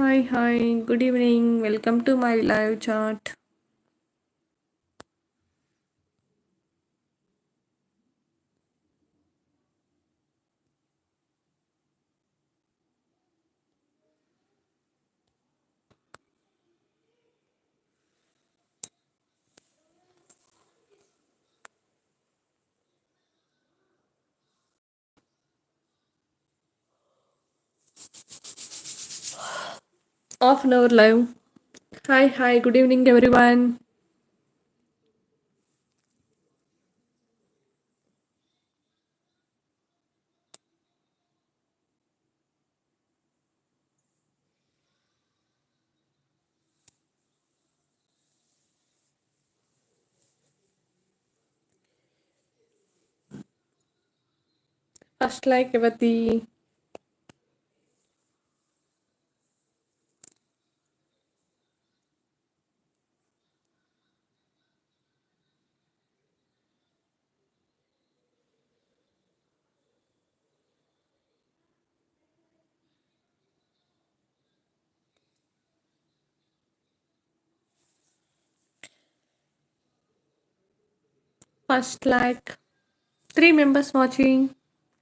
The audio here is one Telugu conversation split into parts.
Hi, hi, good evening. Welcome to my live chat. Half an hour live. Hi, hi, good evening, everyone. First like Evati. First like three members watching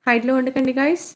హైట్లో ఉండకండి గైస్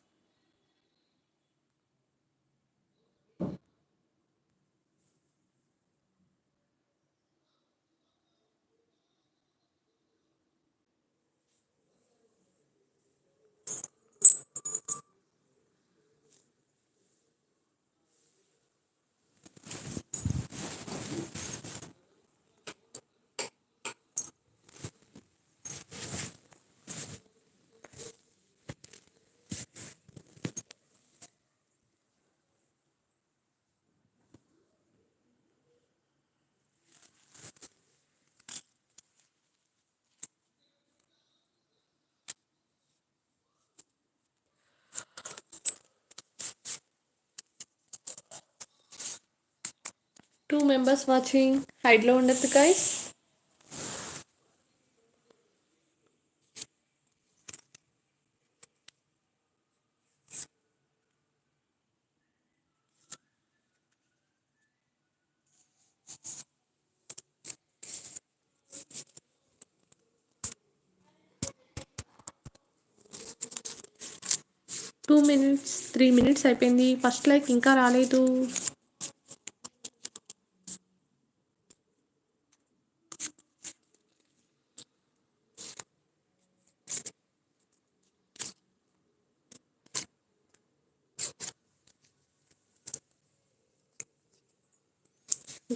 టూ మెంబర్స్ వాచింగ్ హైడ్లో ఉండద్దు guys two minutes three minutes అయిపోయింది. ఫస్ట్ లైక్ ఇంకా రాలేదు.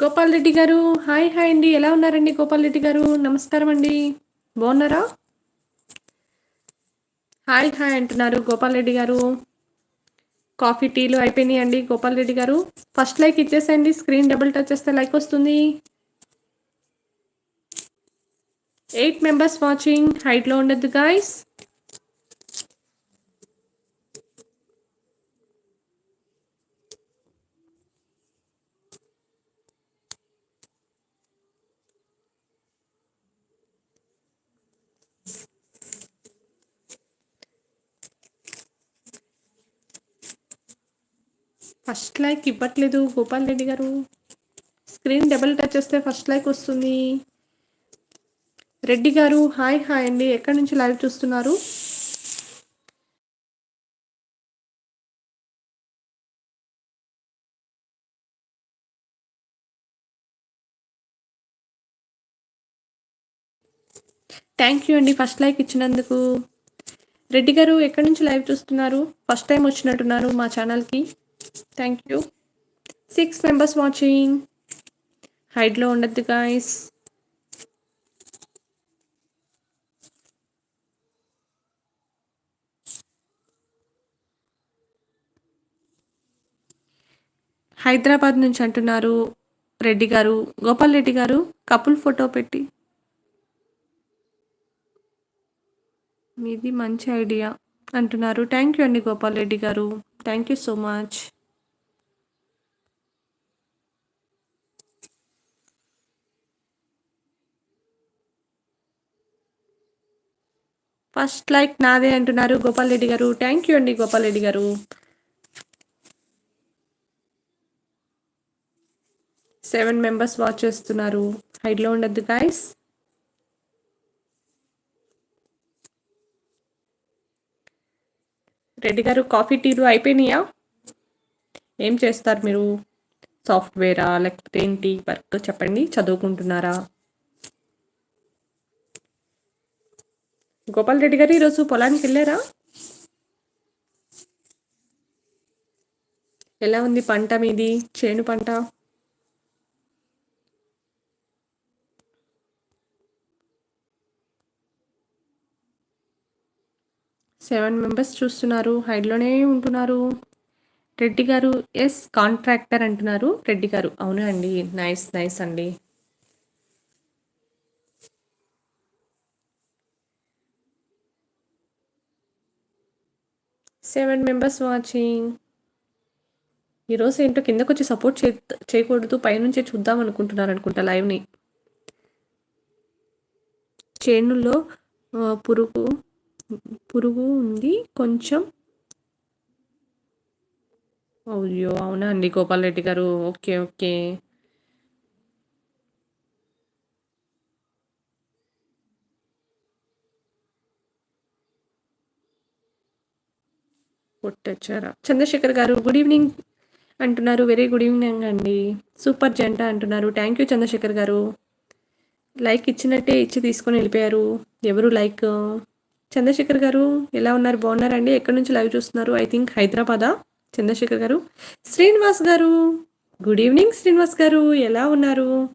గోపాల్ రెడ్డి గారు హాయ్ హాయ్ అండి. ఎలా ఉన్నారండి గోపాల్ రెడ్డి గారు? నమస్కారం అండి. బాగున్నారా? హాయ్ హాయ్ అంటున్నారు గోపాల్ రెడ్డి గారు. కాఫీ టీలు అయిపోయినాయి అండి గోపాల్ రెడ్డి గారు. ఫస్ట్ లైక్ ఇచ్చేసేయండి. స్క్రీన్ డబుల్ టచ్ చేస్తే లైక్ వస్తుంది. ఎయిట్ మెంబర్స్ వాచింగ్ హైట్లో ఉండద్దు గాయస్ ఫస్ట్ లైక్ ఇవ్వట్లేదు గోపాల్ రెడ్డి గారు. స్క్రీన్ డబుల్ టచ్ చేస్తే ఫస్ట్ లైక్ వస్తుంది. రెడ్డి గారు హాయ్ హాయ్ అండి. ఎక్కడి నుంచి లైవ్ చూస్తున్నారు? థ్యాంక్ యూ అండి ఫస్ట్ లైక్ ఇచ్చినందుకు. రెడ్డి గారు ఎక్కడి నుంచి లైవ్ చూస్తున్నారు? ఫస్ట్ టైం వచ్చినట్టున్నారు మా ఛానల్కి. Thank you six members watching హైడ్లో ఉండద్దు గాయస్ హైదరాబాద్ నుంచి అంటున్నారు రెడ్డి గారు. గోపాల్ రెడ్డి గారు కపుల్ ఫోటో పెట్టి. మీది మంచి ఐడియా అంటున్నారు. థ్యాంక్ యూ అండి గోపాల్ రెడ్డి గారు. Thank you so much first like నాదే అంటున్నారు గోపాల్ రెడ్డి గారు. థ్యాంక్ యూ అండి గోపాల్ రెడ్డి గారు. సెవెన్ మెంబర్స్ వాచ్ చేస్తున్నారు. హైడ్లో ఉండద్దు గాయస్ రెడ్డి గారు కాఫీ టీలు అయిపోయినాయా? ఏం చేస్తారు మీరు? సాఫ్ట్వేరా లేకపోతే ఏంటి? వర్క్ చెప్పండి. చదువుకుంటున్నారా? గోపాల్ రెడ్డి గారు ఈరోజు పొలానికి వెళ్ళారా? ఎలా ఉంది పంట మీది? చేను పంట? సెవెన్ మెంబర్స్ చూస్తున్నారు. హైడ్లోనే ఉంటున్నారు. రెడ్డి గారు ఎస్ కాంట్రాక్టర్ అంటున్నారు. రెడ్డి గారు అవునా అండి నైస్ నైస్ అండి. Seven members watching. ఈరోజు ఏంటో కిందకు వచ్చి సపోర్ట్ చే చేయకూడదు. పైనుంచే చూద్దాం అనుకుంటున్నారు అనుకుంటా లైవ్ని. చేనుల్లో పురుగు పురుగు ఉంది. కొంచెం అయ్యో అవునా అండి? గోపాల్ రెడ్డి గారు ఓకే ఓకే. కొట్టచ్చారా? చంద్రశేఖర్ గారు గుడ్ ఈవినింగ్ అంటున్నారు. వెరీ గుడ్ ఈవినింగ్ అండి. సూపర్ జంట అంటున్నారు. థ్యాంక్ యూ చంద్రశేఖర్ గారు. లైక్ ఇచ్చినట్టే ఇచ్చి తీసుకొని వెళ్ళిపోయారు. ఎవరు లైక్? చంద్రశేఖర్ గారు ఎలా ఉన్నారు? బాగున్నారండి? ఎక్కడి నుంచి లైవ్ చూస్తున్నారు? I think హైదరాబాదా? చంద్రశేఖర్ గారు. శ్రీనివాస్ గారు. గుడ్ ఈవినింగ్ శ్రీనివాస్ గారు. ఎలా ఉన్నారు?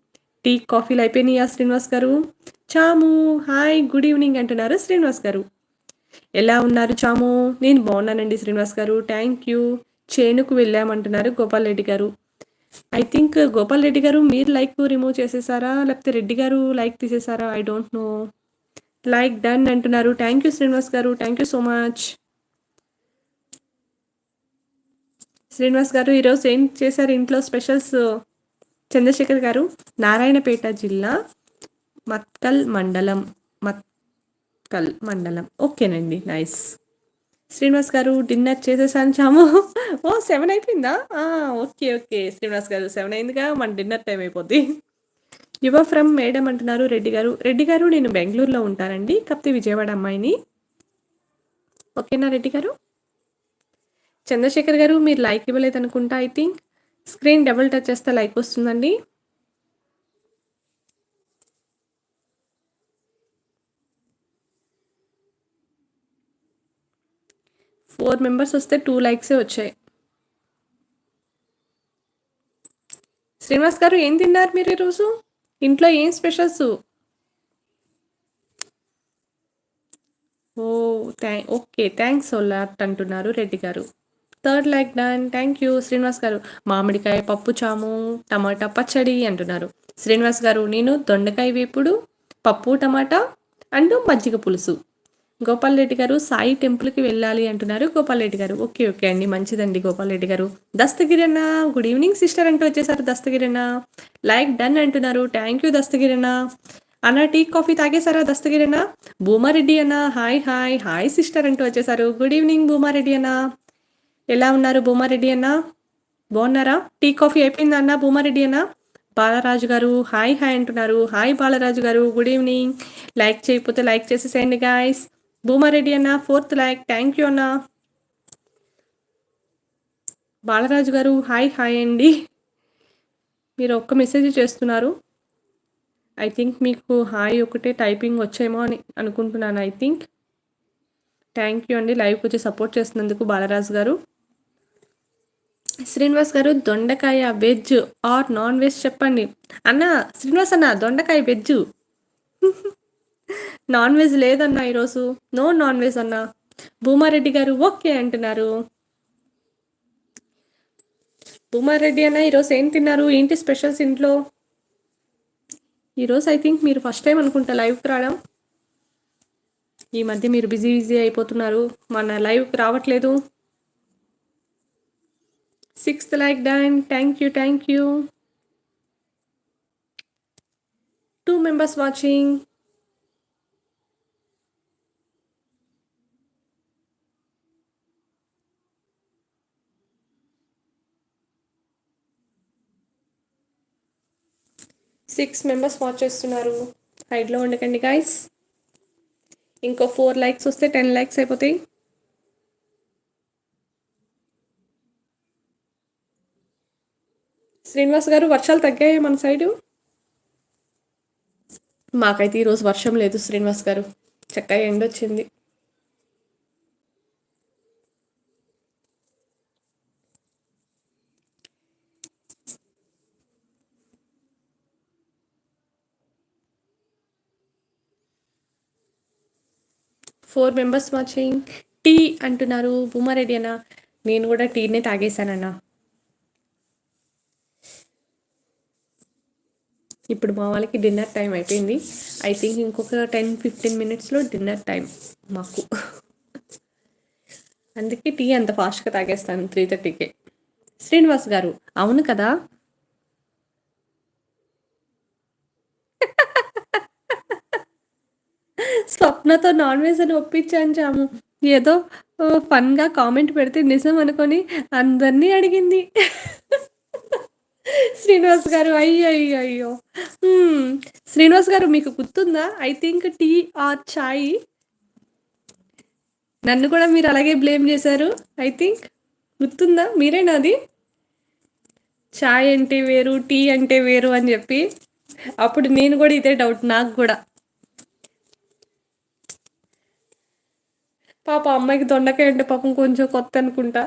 టీ కాఫీలు అయిపోయినాయా శ్రీనివాస్ గారు? చాము హాయ్ గుడ్ ఈవినింగ్ అంటున్నారు శ్రీనివాస్ గారు. ఎలా ఉన్నారు చాము? నేను బాగున్నానండి శ్రీనివాస్ గారు. Thank you. చేనుకు వెళ్ళామంటున్నారు గోపాల్ రెడ్డి గారు. ఐ థింక్ గోపాల్ రెడ్డి గారు మీరు లైక్ రిమూవ్ చేసేసారా? లేకపోతే రెడ్డి గారు like తీసేసారా? I don't know. Like done అంటున్నారు. థ్యాంక్ యూ శ్రీనివాస్ గారు. Thank you so much. Srinivas గారు ఈరోజు ఏం చేశారు ఇంట్లో స్పెషల్స్? చంద్రశేఖర్ గారు నారాయణపేట జిల్లా మత్కల్ మండలం మత్కల్ మండలం. ఓకేనండి నైస్. శ్రీనివాస్ గారు డిన్నర్ చేసేసాను చాము. ఓ సెవెన్ అయిపోయిందా? Okay okay. శ్రీనివాస్ గారు సెవెన్ అయిందిగా. మన డిన్నర్ టైం అయిపోద్ది. యువ ఫ్రమ్ మేడం అంటున్నారు రెడ్డి గారు. రెడ్డి గారు నేను బెంగళూరులో ఉంటానండి. కప్తి విజయవాడ అమ్మాయిని. ఓకేనా రెడ్డి గారు? చంద్రశేఖర్ గారు మీరు లైక్ ఇవ్వలేదు అనుకుంటా I think. Screen double touch చేస్తే లైక్ వస్తుందండి. ఫోర్ మెంబర్స్ వస్తే టూ లైక్సే వచ్చాయి. శ్రీనివాస్ గారు ఏం తిన్నారు మీరు ఈరోజు? ఇంట్లో ఏం specials? Oh thank okay thanks lot అంటున్నారు రెడ్డి గారు. Third like done thank you Srinivas గారు. మామిడికాయ పప్పు చాము టమాటా పచ్చడి అంటున్నారు. శ్రీనివాస్ గారు నేను దొండకాయ వేపుడు పప్పు టమాటా అండ్ మజ్జిగ పులుసు. గోపాల్ రెడ్డి గారు సాయి టెంపుల్కి వెళ్ళాలి అంటున్నారు. గోపాల్ రెడ్డి గారు ఓకే ఓకే అండి మంచిదండి గోపాల్ రెడ్డి గారు దస్తగిరన్న గుడ్ ఈవినింగ్ సిస్టర్ అంటూ వచ్చేసారు దస్తగిరన్న లైక్ డన్ అంటున్నారు. థ్యాంక్ యూ దస్తగిరన్న అన్న. టీ కాఫీ తాగేశారా దస్తగిరన్న భూమారెడ్డి అన్న హాయ్ హాయ్ హాయ్ సిస్టర్ అంటూ వచ్చేసారు. గుడ్ ఈవినింగ్ భూమారెడ్డి అన్న. ఎలా ఉన్నారు భూమారెడ్డి అన్న? బాగున్నారా? టీ కాఫీ అయిపోయిందా అన్న భూమారెడ్డి అన్న? బాలరాజు గారు హాయ్ హాయ్ అంటున్నారు. హాయ్ బాలరాజు గారు గుడ్ ఈవినింగ్. లైక్ చేయకపోతే లైక్ చేసేసేయండి గాయస్. భూమారెడ్డి అన్న ఫోర్త్ లైక్ థ్యాంక్ యూ అన్న. బాలరాజు గారు హాయ్ హాయ్ అండి. మీరు ఒక్క మెసేజ్ చేస్తున్నారు. ఐ థింక్ మీకు హాయ్ ఒకటే టైపింగ్ వచ్చేమో అని అనుకుంటున్నాను ఐ థింక్. థ్యాంక్ యూ అండి లైవ్కి వచ్చి సపోర్ట్ చేస్తున్నందుకు బాలరాజు గారు. శ్రీనివాస్ గారు దొండకాయ వెజ్ ఆర్ నాన్ వెజ్ చెప్పండి. అన్న శ్రీనివాస్ అన్న దొండకాయ వెజ్. నాన్ వెజ్ లేదన్న ఈరోజు? నో నాన్ వెజ్ అన్న. భూమారెడ్డి గారు ఓకే అంటున్నారు. భూమారెడ్డి అన్న ఈరోజు ఏం తిన్నారు? ఏంటి స్పెషల్స్ ఇంట్లో? ఈరోజు ఐ థింక్ మీరు ఫస్ట్ టైం అనుకుంటా లైవ్కి రావడం. ఈ మధ్య మీరు బిజీ బిజీ అయిపోతున్నారు. మన లైవ్కి రావట్లేదు. Sixth like done. Thank you thank you. Two members watching six members watch చేస్తున్నారు. హైడ్లో ఉండకండి గాయస్ ఇంకో ఫోర్ లైక్స్ వస్తే టెన్ లైక్స్ అయిపోతాయి. శ్రీనివాస్ గారు వర్షాలు తగ్గాయి మన సైడు? మాకైతే ఈరోజు వర్షం లేదు శ్రీనివాస్ గారు. చక్కగా ఎండొచ్చింది. Four members watching. టీ అంటున్నారు భూమారెడ్డి అన్న? నేను కూడా టీనే తాగేశానన్న. ఇప్పుడు మా వాళ్ళకి డిన్నర్ టైం అయిపోయింది. ఐ థింక్ ఇంకొక టెన్ ఫిఫ్టీన్ మినిట్స్లో డిన్నర్ టైం మాకు. అందుకే టీ అంత ఫాస్ట్గా తాగేస్తాను త్రీ థర్టీకే. శ్రీనివాస్ గారు అవును కదా? నాతో నాన్ వెజ్ అని ఒప్పించాను చాము ఏదో ఫన్గా కామెంట్ పెడితే నిజం అనుకొని అందరినీ అడిగింది. శ్రీనివాస్ గారు అయ్యో అయ్యో అయ్యో శ్రీనివాస్ గారు మీకు గుర్తుందా? I think tea or chai. నన్ను కూడా మీరు అలాగే బ్లేమ్ చేశారు ఐ థింక్. గుర్తుందా? మీరేనా అది? చాయ్ అంటే వేరు టీ అంటే వేరు అని చెప్పి. అప్పుడు నేను కూడా ఇదే డౌట్ నాకు కూడా. పాప అమ్మాయికి దొండకాయ అంటే పాపం కొంచెం కొత్త అనుకుంటా.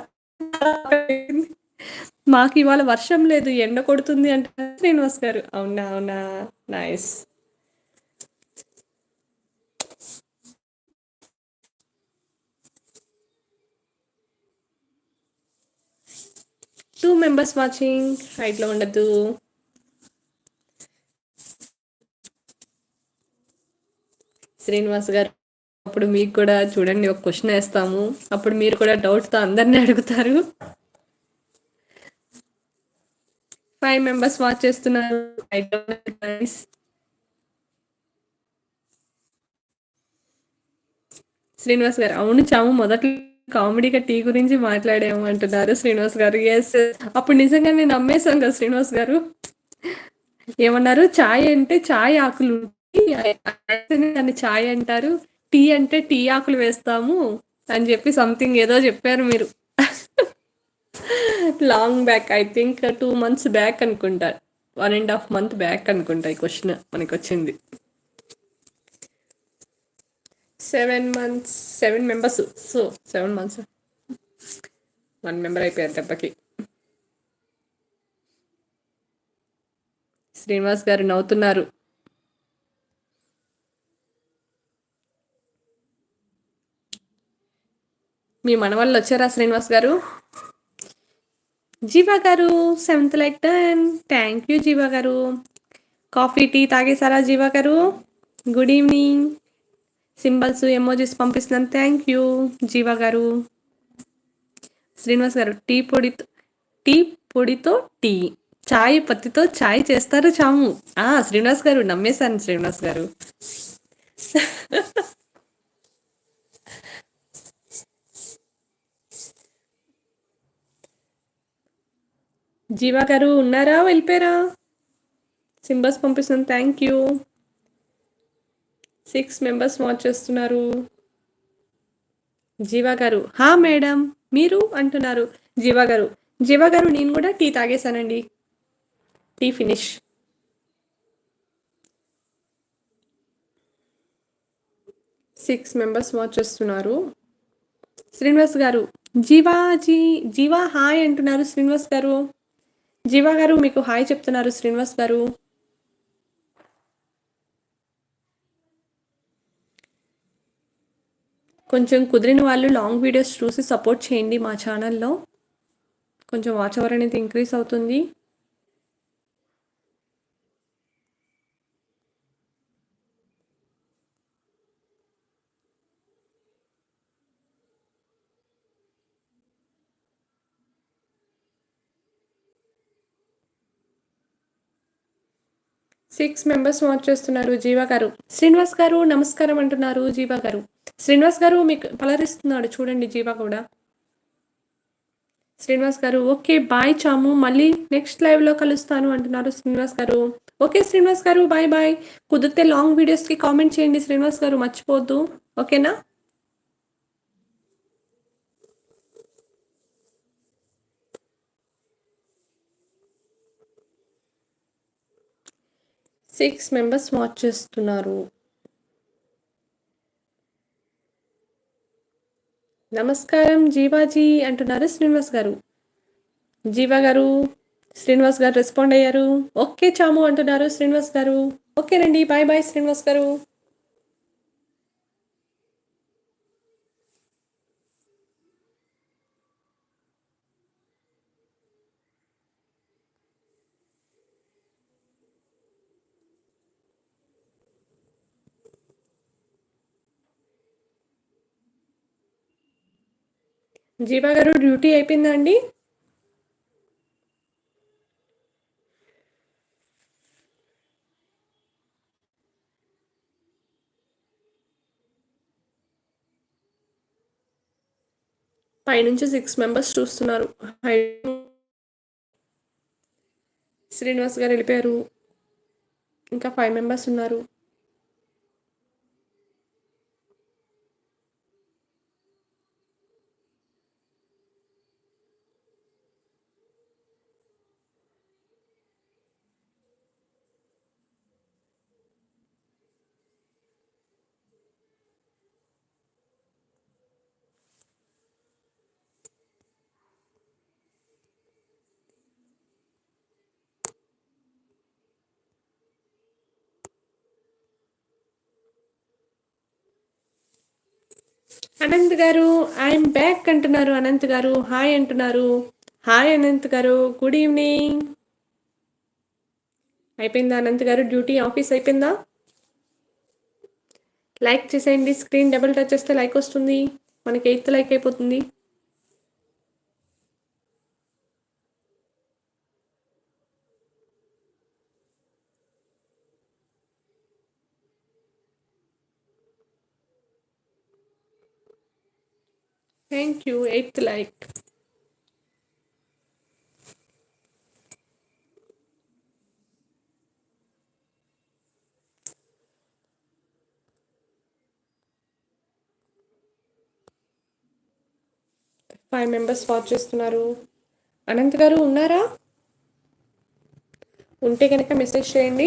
మాకు ఇవాళ వర్షం లేదు ఎండ కొడుతుంది అంటే శ్రీనివాస్ గారు. అవునా అవునా నైస్. టూ మెంబర్స్ వాచింగ్ హైట్లో ఉండద్దు శ్రీనివాస్ గారు. అప్పుడు మీకు కూడా చూడండి ఒక క్వశ్చన్ వేస్తాము అప్పుడు మీరు కూడా డౌట్తో అందరినీ అడుగుతారు ఫైవ్ మెంబర్స్ వాచ్ చేస్తున్నారు ఐ డోంట్ శ్రీనివాస్ గారు అవును చాము మొదట్లో కామెడీగా టీ గురించి మాట్లాడాము అంటున్నారు శ్రీనివాస్ గారు ఎస్ అప్పుడు నిజంగా నేను నమ్మేశాను కదా శ్రీనివాస్ గారు ఏమన్నారు చాయ్ అంటే చాయ్ ఆకులు దాన్ని చాయ్ అంటారు టీ అంటే టీ ఆకులు వేస్తాము అని చెప్పి సంథింగ్ ఏదో చెప్పారు మీరు. Long back I think two months back అనుకుంటా. One and half month back అనుకుంటా ఈ క్వశ్చన్ మనకి వచ్చింది seven months seven members so seven months one member అయిపోయారు దెబ్బకి. శ్రీనివాస్ గారు నవ్వుతున్నారు. మీ మనవాళ్ళు వచ్చారా శ్రీనివాస్ గారు? జీవా గారు seventh like done thank you Jeeva గారు. కాఫీ టీ తాగేసారా జీవా గారు? గుడ్ ఈవినింగ్ సింబల్స్ ఎమోజీస్ పంపిస్తున్నాను. థ్యాంక్ యూ జీవా గారు. శ్రీనివాస్ గారు టీ పొడితో టీ పొడితో టీ. చాయ్ పత్తితో చాయ్ చేస్తారు చాము. ఆ శ్రీనివాస్ గారు నమ్మేశాను శ్రీనివాస్ గారు. జీవా గారు ఉన్నారా? వెళ్ళిపోయారా? సింబల్స్ పంపిస్తున్నాను thank you six members watch చేస్తున్నారు. జీవా గారు హా మేడం మీరు? అంటున్నారు జీవా గారు. జీవా గారు నేను కూడా tea తాగేశానండి. Tea finish six members watch చేస్తున్నారు. శ్రీనివాస్ గారు జీవా జీ జీవా హాయ్ అంటున్నారు శ్రీనివాస్ గారు. జీవా గారు మీకు హాయ్ చెప్తున్నారు. శ్రీనివాస్ గారు. కొంచెం కుదిరిన వాళ్ళు లాంగ్ వీడియోస్ చూసి సపోర్ట్ చేయండి మా ఛానల్లో. కొంచెం వాచ్ అవర్ అనేది ఇంక్రీజ్ అవుతుంది. సిక్స్ మెంబర్స్ వాచ్ చేస్తున్నారు జీవా గారు. శ్రీనివాస్ గారు నమస్కారం అంటున్నారు జీవా గారు. శ్రీనివాస్ గారు మీకు పలరిస్తున్నాడు చూడండి జీవా కూడా. శ్రీనివాస్ గారు ఓకే బాయ్ చాము మళ్ళీ నెక్స్ట్ లైవ్లో కలుస్తాను అంటున్నారు శ్రీనివాస్ గారు. ఓకే శ్రీనివాస్ గారు బాయ్ బాయ్. కుదిరితే లాంగ్ వీడియోస్కి కామెంట్ చేయండి శ్రీనివాస్ గారు మర్చిపోద్దు. ఓకేనా? సిక్స్ మెంబర్స్ వాచ్ చేస్తున్నారు. నమస్కారం జీవాజీ అంటున్నారు శ్రీనివాస్ గారు. జీవా గారు శ్రీనివాస్ గారు రెస్పాండ్ అయ్యారు. ఓకే చాము అంటున్నారు శ్రీనివాస్ గారు. ఓకేనండి బాయ్ బాయ్ శ్రీనివాస్ గారు. జీవా గారు డ్యూటీ అయిపోయిందా అండి పైనుంచి సిక్స్ మెంబర్స్ చూస్తున్నారు. శ్రీనివాస్ గారు వెళ్ళిపోయారు. ఇంకా ఫైవ్ మెంబర్స్ ఉన్నారు. అనంత్ గారు ఐఎమ్ బ్యాక్ అంటున్నారు అనంత్ గారు హాయ్ అంటున్నారు. హాయ్ అనంత్ గారు గుడ్ ఈవినింగ్ అయిపోయిందా అనంత్ గారు డ్యూటీ? ఆఫీస్ అయిపోయిందా? లైక్ చేసేయండి స్క్రీన్ డబుల్ టచ్ చేస్తే లైక్ వస్తుంది. మనకి ఎయిత్ లైక్ అయిపోతుంది. Thank you eighth like five members watch చేస్తున్నారు. అనంత్ గారు ఉన్నారా? ఉంటే కనుక మెసేజ్ చేయండి.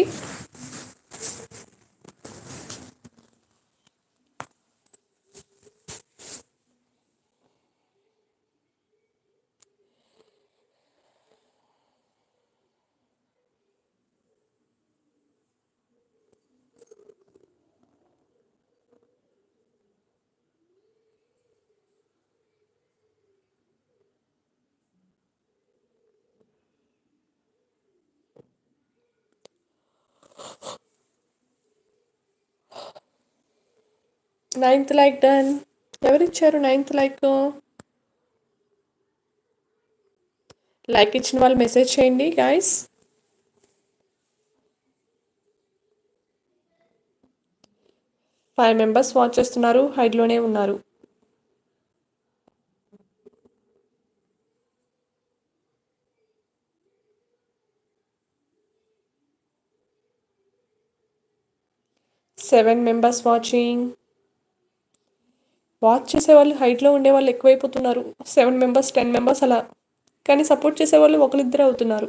నైన్త్ లైక్ డన్ ఎవరిచ్చారు నైన్త్ లైక్ లైక్ ఇచ్చిన వాళ్ళు మెసేజ్ చేయండి గాయస్ ఫైవ్ మెంబర్స్ వాచ్ చేస్తున్నారు హైడ్లోనే ఉన్నారు. సెవెన్ మెంబర్స్ వాచింగ్ వాచ్ చేసేవాళ్ళు హైట్లో ఉండే వాళ్ళు ఎక్కువైపోతున్నారు. సెవెన్ మెంబర్స్ టెన్ మెంబర్స్ అలా. కానీ సపోర్ట్ చేసేవాళ్ళు ఒకరిద్దరే అవుతున్నారు.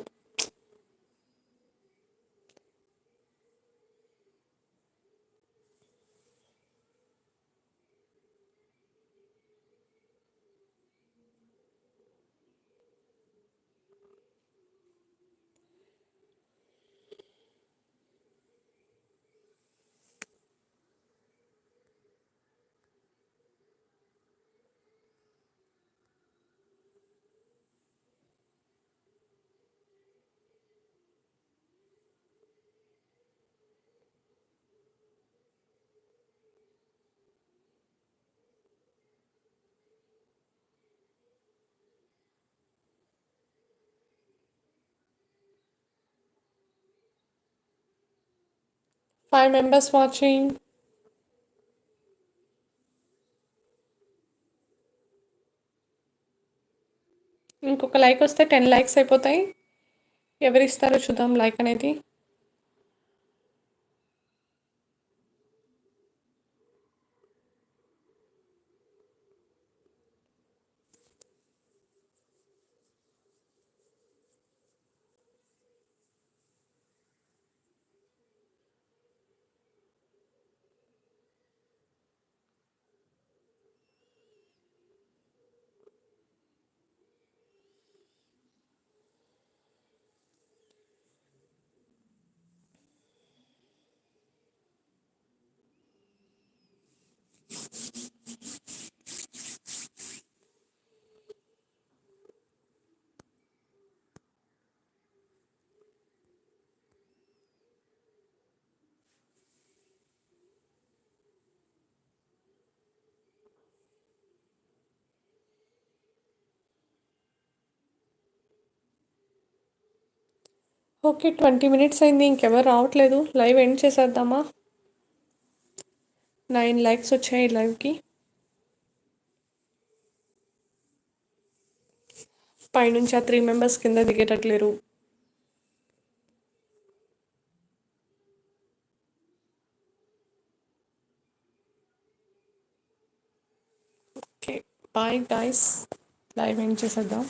ఫైవ్ మెంబర్స్ వాచింగ్ ఇంకొక లైక్ వస్తే టెన్ లైక్స్ అయిపోతాయి. ఎవరు ఇస్తారో చూద్దాం లైక్ అనేది. ఓకే ట్వంటీ మినిట్స్ అయింది ఇంకెవరు రావట్లేదు. లైవ్ ఎండ్ చేసేద్దామా? నైన్ లైక్స్ వచ్చాయి లైవ్కి. పైనుంచి ఆ త్రీ మెంబర్స్ కింద దిగేటట్లేరు. Okay bye guys live end చేసేద్దాం.